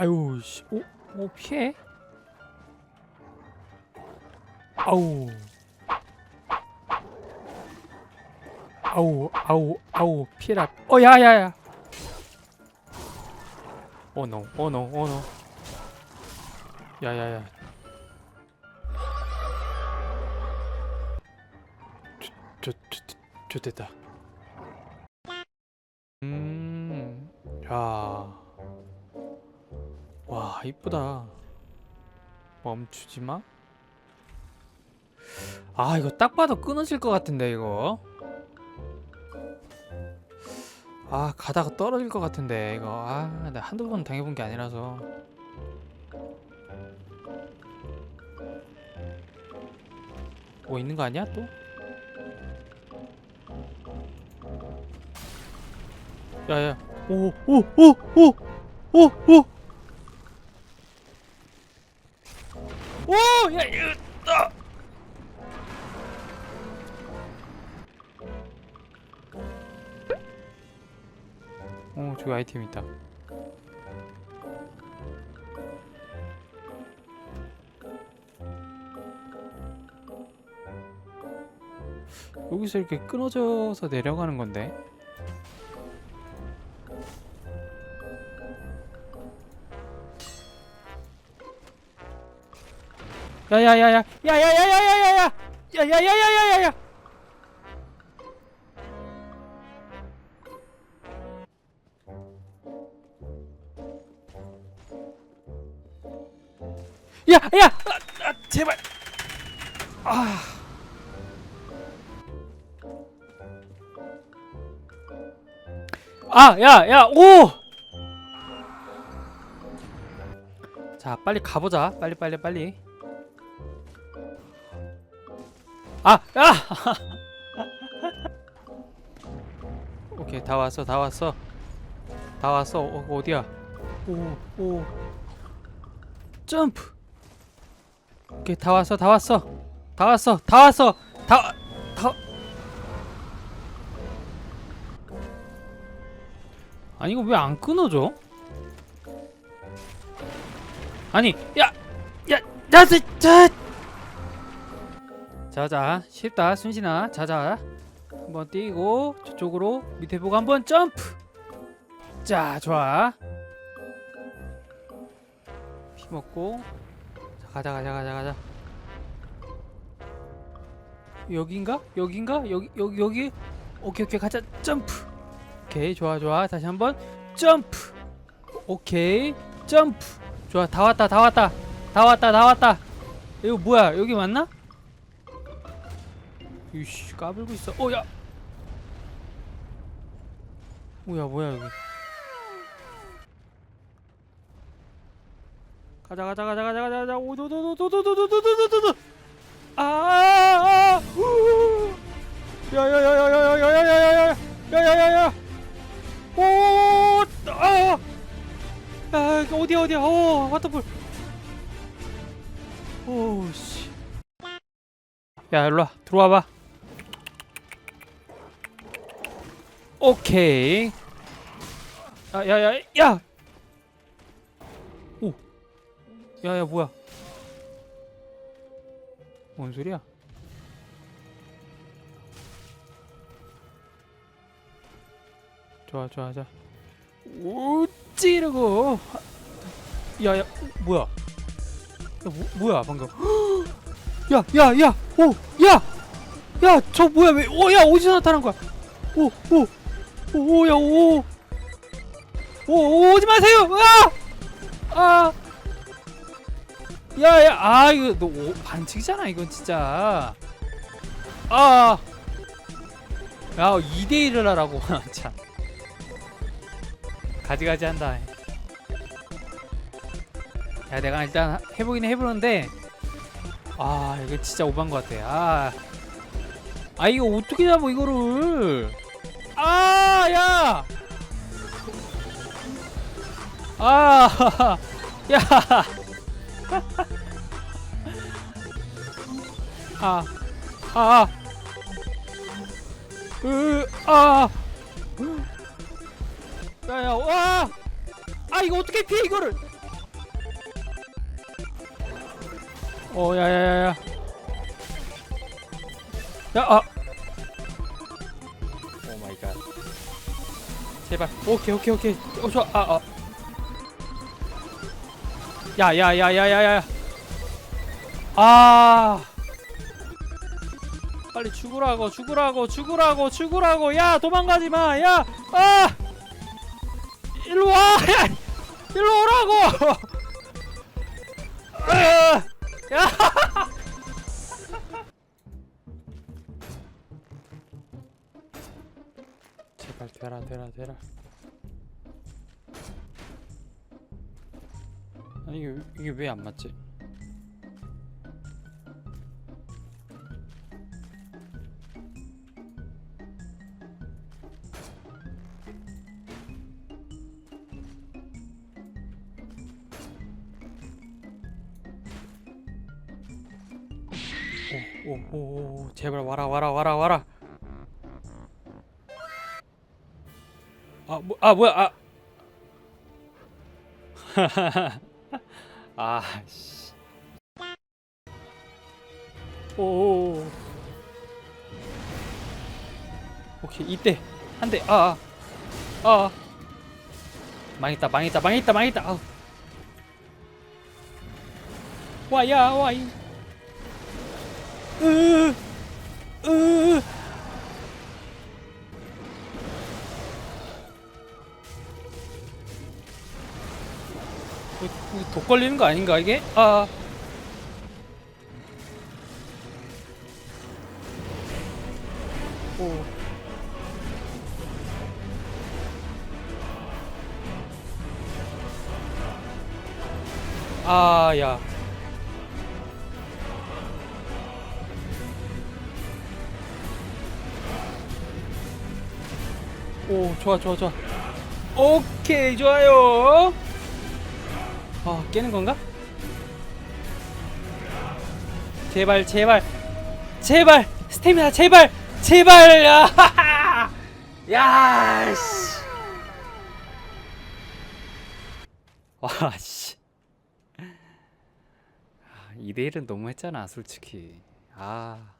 아유 씨. 오, 오 피해. 아우. 아우 아우 아우 피해라. 어 야야야. 오노 오노 오노. 야야야. 저저저 좋됐다. 음. 야. 와, 이쁘다. 멈추지 마. 아, 이거 딱 봐도 끊어질 것 같은데 이거. 아, 가다가 떨어질 것 같은데 이거. 아, 나 한두 번 당해본 게 아니라서. 뭐 있는 거 아니야 또? 야야 오오오오오오 오 오야 이거 아! 어 저기 아이템 있다 여기서 이렇게 끊어져서 내려가는 건데 야야야야 야야야야야야야 야야야야야야야 야야 제발 야, 야, 오! 자, 빨리 가보자. 빨리, 빨리, 빨리. 아, 야! 오케이, 다 왔어, 다 왔어. 다 왔어. 어, 어 디야? 오, 오. 점프. 오케이, 다 왔어, 다 왔어. 다 왔어, 다 왔어. 다, 다. 아니 이거 왜 안 끊어져? 아니 야! 야! 야! 자! 자! 자자 쉽다 순신아. 자자. 한번 뛰고 저쪽으로 밑에 보고 한번 점프. 자 좋아. 피 먹고. 자 가자 가자 가자 가자. 여긴가? 여긴가? 여기 여기 여기? 오케이 오케이. 가자. 점프. 오케이 좋아 좋아. 다시 한번 점프. 오케이 점프. 좋아 다 왔다 다 왔다. 다 왔다 다 왔다. 이거 뭐야? 여기 맞나? 이씨 까불고 있어 어야 뭐야 뭐야 여기 가자 가자 가자 가자 가자 가자 오도도도도도도도도도도도 아 야야야야야야야야야야야야야야야 오, 아, 아, 어디야 어디야? 오, 화터풀. 오, 씨. 야, 일로 와, 들어와 봐. 오케이. 아, 야, 야, 야. 오. 야, 야, 뭐야? 뭔 소리야? 좋아 좋아 좋아 오 찌르고 야 야 뭐야 야 뭐, 뭐야 방금 야 야 야 오 야 야 저 뭐야 왜 오 야 어디서 나타난 거야 오 오 오야 오. 오, 오지 마세요. 아 아! 야야 아 이거 너 오, 반칙이잖아 이건 진짜. 아 야 2대 1을 하라고. 참. 가지가지 한다. 야 내가 일단 해보긴 해보는데. 아 이게 진짜 오반 것 같아. 아, 아 이거 어떻게 잡아 이거를? 아, 야! 아, 야! 아, 아, 으, 아! 야, 야, 와! 아, 이거 어떻게 피해, 이거를! 어, 야, 야, 야, 야. 야, 아! 제발. 오케이, 오케이, 오케이. 어, 좋아. 아, 아. 야, 야, 야, 야, 야, 야. 아. 빨리 죽으라고, 죽으라고, 죽으라고, 죽으라고. 야, 도망가지 마. 야, 아. 일로 와. 야, 일로 오라고. 되라 아니 이게 이게 왜 안 맞지? 오오오 제발 와라 와라 와라 와라 아, 뭐, 아 뭐야 아. 아 씨. 오. 오케이 이때 한 대. 아. 아. 아. 망했다 망했다 망했다 망했다. 아우. 와야 와이. 으. 으. 독 걸리는 거 아닌가 이게? 아. 오. 아, 야. 오, 좋아, 좋아, 좋아. 오케이, 좋아요. 어 깨는 건가? 제발 제발. 제발! 스태미나 제발! 제발! 야! 야 씨. 와 씨. 2대1은 너무 했잖아 솔직히. 아